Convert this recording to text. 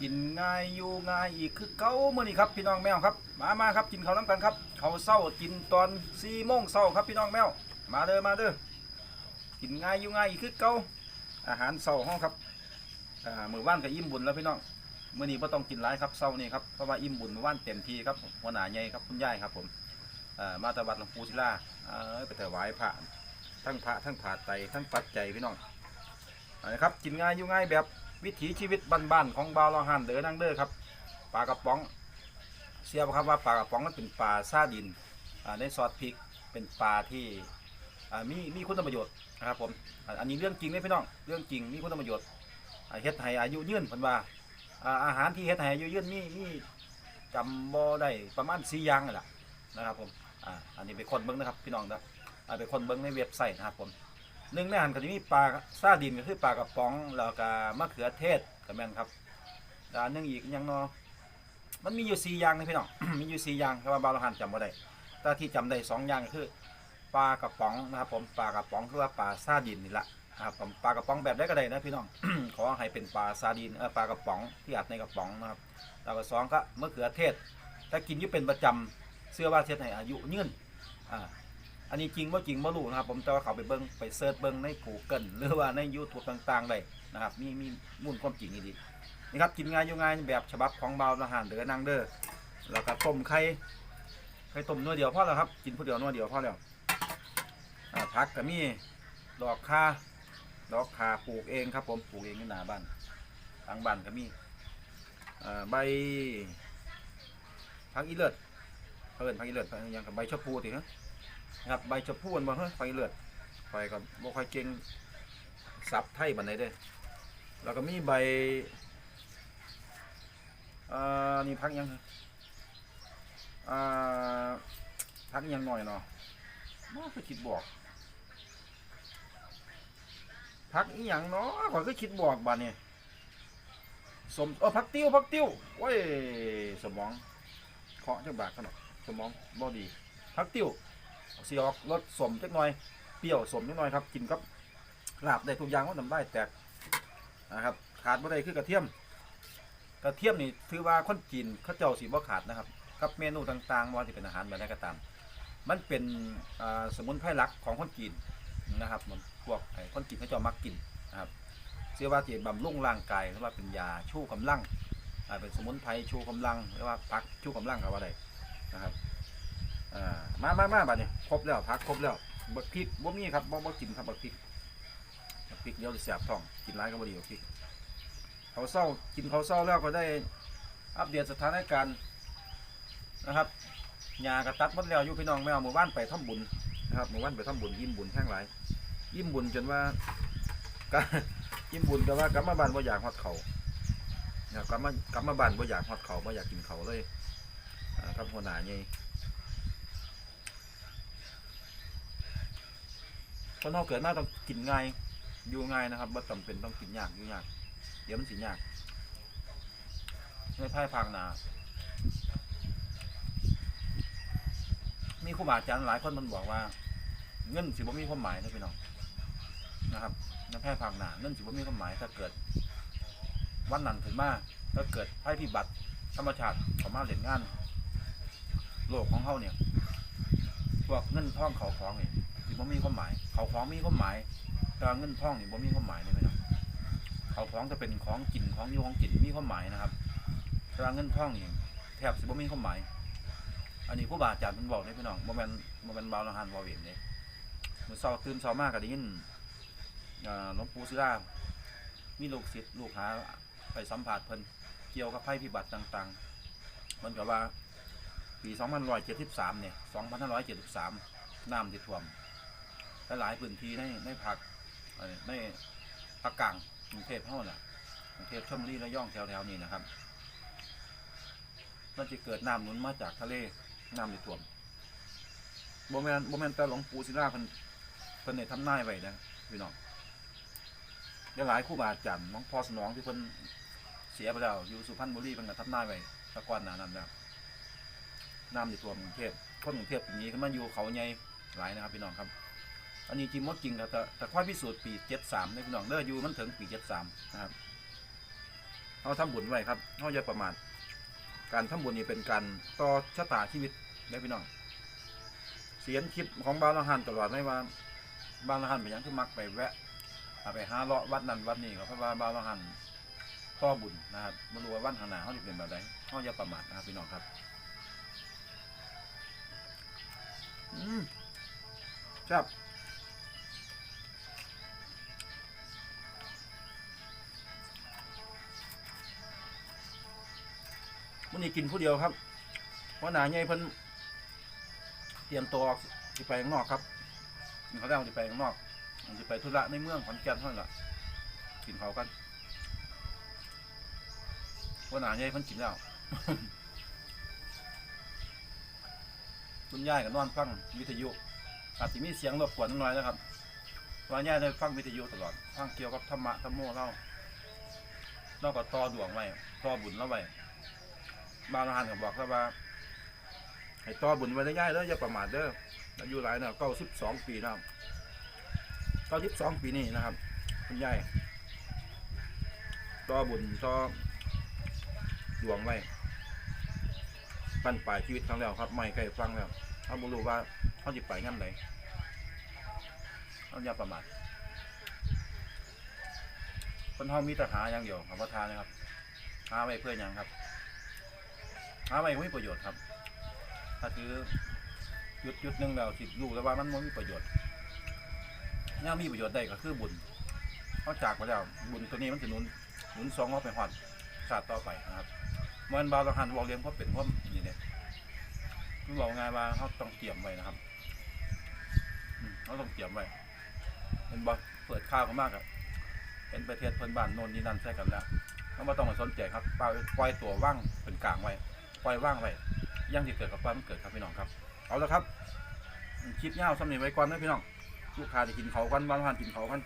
กินง่ายอยู่ง่ายอีกคือเก้ามื้อนี้ครับพี่น้องแมวครับ มามาครับกินเขาวน้ำกันครับเขาวเช้ากินตอนสี่โมงเช้าครับพี่น้องแมวมาเด้อมาเด้อกินง่ายอยู่ง่ายอีกคือเก้าอาหารเช้าห้องครับอ่ามื้อว่านก็อิ่มบุญแล้วพี่น้องมื้อนี้บ่ต้องกินหลายครับเช้านี่ครับเพราะว่าอิ่มบุญมือว่านเต็มที่ครับหัวหน้าใหญ่ครับคุณยายครับผมมาตะวัดหลวงปู่ศิลาไปถวายพระทั้งพระทั้งผาไตทั้งปัจจัยพี่น้องเอาละครับกินง่ายอยู่ง่ายแบบ วิถีชีวิตบ้านๆของบาวลอหันเด้อนั่งเด้อครับปลากระป๋องเชื่อบ่ครับว่าปลากระป๋องนั้นเป็นปลาซาดินในซอสพริกเป็นปลาที่มีมีคุณประโยชน์นะครับผมอันนี้เรื่องจริงเลยพี่น้องเรื่องจริงมีคุณประโยชน์เฮ็ดให้อายุยืนพิ่นว่าอาหารที่เฮ็ดให้อายุยืนมีมีจำบ่ได้ประมาณ4อย่างนั่แหละนะครับผมอันนี้ไปคนเบิ่งนะครับพี่น้องนะไปคนเบิ่งในเว็บไซต์นะครับผม หนึ่งในอาหารก็จะมีปลาซาดินก็คือปลากระป๋องแล้วก็มะเขือเทศก็แม่นครับแล้วอันหนึงอีกอยังเนอมันมีอยู่สี่อย่างนะพี่น้อง มีอยู่สี่อย่างแต่ว่าบางอาหารจำบ่ได้แต่ที่จำได้สองอย่างก็คือปลากระป๋องนะครับผมปลากระป๋องคือว่าปลาซาดินนี่แหละนะครับผมปลากระป๋องแบบได้ก็ได้นะพี่น้อง ขอให้เป็นปลาซาดินเออปลากระป๋องที่อัดในกระป๋องนะครับแล้วก็สองก็มะเขือเทศ ถ้ากินอยู่เป็นประจำเชื่อว่าเทศให้อายุยืนอ่า อันนี้จริงว่าจริงว่ารู้นะครับ ผมแต่ว่าเขาไปเบิ้งไปเซิร์ชเบิ้งใน Google หรือว่าใน YouTube ต่างๆได้นะครับมีมีมูลความจริงดีนี่ครับกินง่ายอยู่ง่ายแบบฉบับของเบาอาหารเดือนางเด้อแล้วก็ต้มไข่ไข่ต้มนัวเดียวพอแล้วครับ กินผู้เดียวนัวเดียวพอแล้วอ่าผักก็มีดอกคาดอกคาปลูกเองครับ ผมปลูกเองที่หน้าบ้านทางบ้านก็มีอ่าใบผักอีเลิศเพิ่นผักอีเลิศผักอิหยังกับใบชะพูติเนะ นะครับใบชะพูนบ่เฮ้ยไฟเลือดไฟก็บ่ค่อยเก่งสับไทยบันไดเด้อแล้วก็มีใบอ่อนี่พักยังอ่าพักยังหน่อยเนาะบ่เคยคิดบอกพักอีหยังเนาะข่อยก็คิดบอกบัดนี้สมเออพักติ้วพักติ้วโอ้ยสมองเคาะจักบากกันาะสมองบ่ดีพักติ้ว สีออกรสสมจักหน่อยเปรี้ยวสมจักหน่อยครับกินกับลาบได้ทุกอย่างว่าทำได้แตกนะครับขาดบ่ได้คือกระเทียม กระเทียมนี่ถือว่าคนจีนเขาเจ้าสีบ่ขาดนะครับกับเมนูต่างๆว่าที่เป็นอาหารแบบใดก็ตาม มันเป็นสมุนไพรหลักของคนจีนนะครับมันพวกไอ้คนจีนเขาเจ้ามักกินนะครับเชื่อว่าที่บำรุงร่างกายหรือว่าเป็นยาชูกำลังเป็นสมุนไพรชูกำลังหรือว่าพักชูกำลังก็ว่าได้นะครับมามามาบัดนี้ รบแล้วพักครบแล้วบักพริกบ่มีครับบ่บ่กินครับบักพริกบักพริกเดี๋ยวสิแสบท้องกินหลายก็บ่ดีบักพริกเขาเศร้ากินเขาเศร้าแล้วก็ได้อัปเดตสถานการณ์นะครับยากระตัดหมดแล้วอยู่พี่น้องแมวหมู่บ้านไปทำบุญนะครับหมู่บ้านไปทำบุญยิ้มบุญแห้งหลายยิ้มบุญจนว่าก็ยิ้มบุญแต่ว่ากลับมาบ้านบ่อยากฮอดเขานะครับกลับมากลับมาบ้านบ่อยากฮอดเขาบ่อยากกินเขาเลยครับหัวหน้าใหญ่ คนเราเกิดมาต้องกินง่ายอยู่ง่ายนะครับว่าจำเป็นต้องกินยากอยู่ยาก เดี๋ยวมันสิยากในภายภาคหนามีครูบาอาจารย์หลายคนมันบอกว่า เงินสิบ่มีความหมายนะพี่น้องนะครับในภายภาคหนาเงินสิบ่มีความหมายถ้าเกิด วันนั้นถึงมาถ้าเกิดภัยพิบัติธรรมชาติเขอมาเล่นงาน โลกของเขาเนี่ยพวกเงินท่องเขาของเนี่ย บ่มีความหมาย เขาของมีความหมายแต่ว่าเงินทองนี่บ่มีความหมายเลยนะครับเขาของจะเป็นของกินของอยู่ของกินมีความหมายนะครับแต่ว่าเงินทองนี่แทบสิบ่มีความหมาย อันนี้ผู้บาอาจารย์เพิ่นบอกเด้พี่น้องบ่แม่นบ่แม่นบาลหันบ่เว้นเด้มื้อเช้าตื่นเช้ามากก็ได้ยินหลวงปู่ศิลามีลูกศิษย์ลูกหาไปสัมภาษณ์เพิ่นเกี่ยวกับภัยพิบัติต่างๆ มันก็ว่าปี 2573 เนี่ย 2573 น้ำที่ท่วม หลายพื้นที่ในในภาคเอ่อในภาคกลางกรุงเทพเท่าน่ะกรุงเทพชลบุรีระย่องแถวๆนี้นะครับมันจะเกิดน้ำหนุนมาจากทะเลน้ำที่ท่วมโบแมนโบแมนแต่หลวงปู่ศิลาเพิ่นเพิ่นในทำนายไว้นะพี่น้องหลายครูบาอาจารย์น้องพ่อสนองที่เพิ่นเสียไปแล้วอยู่สุพรรณบุรีเพิ่นก็ทำนายไว้ตะกอนหนานั้นแล้วน้ำที่ท่วมกรุงเทพคนกรุงเทพอย่างนี้ขึ้นมาอยู่เขาใหญ่หลายนะครับพี่น้องครับ อันนี้จริงมดจริงครับแต่แต่ค่อยพิสูจน์ปีเจ็ดสามในพี่น้องเด้ออยู่มันถึงปีเจ็ดสามนะครับเขาทำบุญไว้ครับเขาอย่าประมาทการทำบุญนี่เป็นการต่อชะตาชีวิตได้พี่น้องเสียนคลิปของบาละหันตลอดไม่ว่าบาละหันเป็นหยังที่มักไปแวะไปหาเลาะวัดนั้นวัดนี้ก็เพราะว่าบาละหันต่อบุญนะครับไม่รู้ว่าวันข้างหน้าเขาจะเป็นแบบใดเขาอย่าประมาทนะครับพี่น้องครับอืมครับ นี่กินผู้เดียวครับเพราะหนาใหญ่เพิ่นเตรียมตัวออกสิไปข้างนอกครับกินเขาวแล้วสิไปข้างนอกจะไปธุระในเมืองขอนแก่นเท่านั้นล่ะกินเขากันเพราะหนาใหญ่เพิ่นกินแล้วคุณยายก็นอนฟังวิทยุอาจจะมีเสียงรบกวนนิดหน่อยนะครับเพราะว่ายได้ฟังวิทยุตลอดฟังเกี่ยวกับธรรมะธรรมโมเล่าเราก็ต่อดวงไว้ต่อบุญเราไว้ บางร้านก็บอกแล้วว่าให้ต่อบุญไว้ได้ย่ายเด้ออย่าประมาทเด้ออายุหลายเนาะเก้าสิบสองปีนะครับเก้าสิบสองปีนี่นะครับ คุณยายต่อบุญต่อดวงไว้ปั้นปลายชีวิตครั้งแล้วครับ ไม่ใกล้ฟังแล้วเขาบ่รู้ว่าเขาจะไปงั้นไหนเขาอย่าประมาทคนเขามีแต่หาอย่างเดียวครับว่าทานนะครับหาไว้เพื่อหยังครับ หาไว้ไม่มีประโยชน์ครับ ถ้าถือยุดหยุดหนึ่งแล้วสิรู้แล้วว่ามันไม่มีประโยชน์ย่ามีประโยชน์ได้ก็คือบุญเขาจากไปแล้วบุญตัวนี้มันจะหนุนหนุนสองเขาไปหอดชาติต่อไปนะครับมันบาลหันวอลเลียมเขาเป็นเพราะนี่เนี่ยคือบอกไงายว่าเขาต้องเตรียมไว้นะครับเขาต้องเตรียมไว้เป็นบอเปิดข้าวเขามากอะเป็นประเทศเพื่อนบ้านโน่นนี่นั่นใช่กันแล้วเขาไม่ต้องมาสนใจครับปล่อยตัวว่างเป็นกลางไว้ ปล่อยว่างไว้อยังที่เกิดกับปล่อยมันเกิดครับพี่น้องครับ เอาละครับคลิปเงาวสำเนีไว้ก่อนนะพี่น้องลูกค้าจะกินเขากันบานท่านกินเขากัน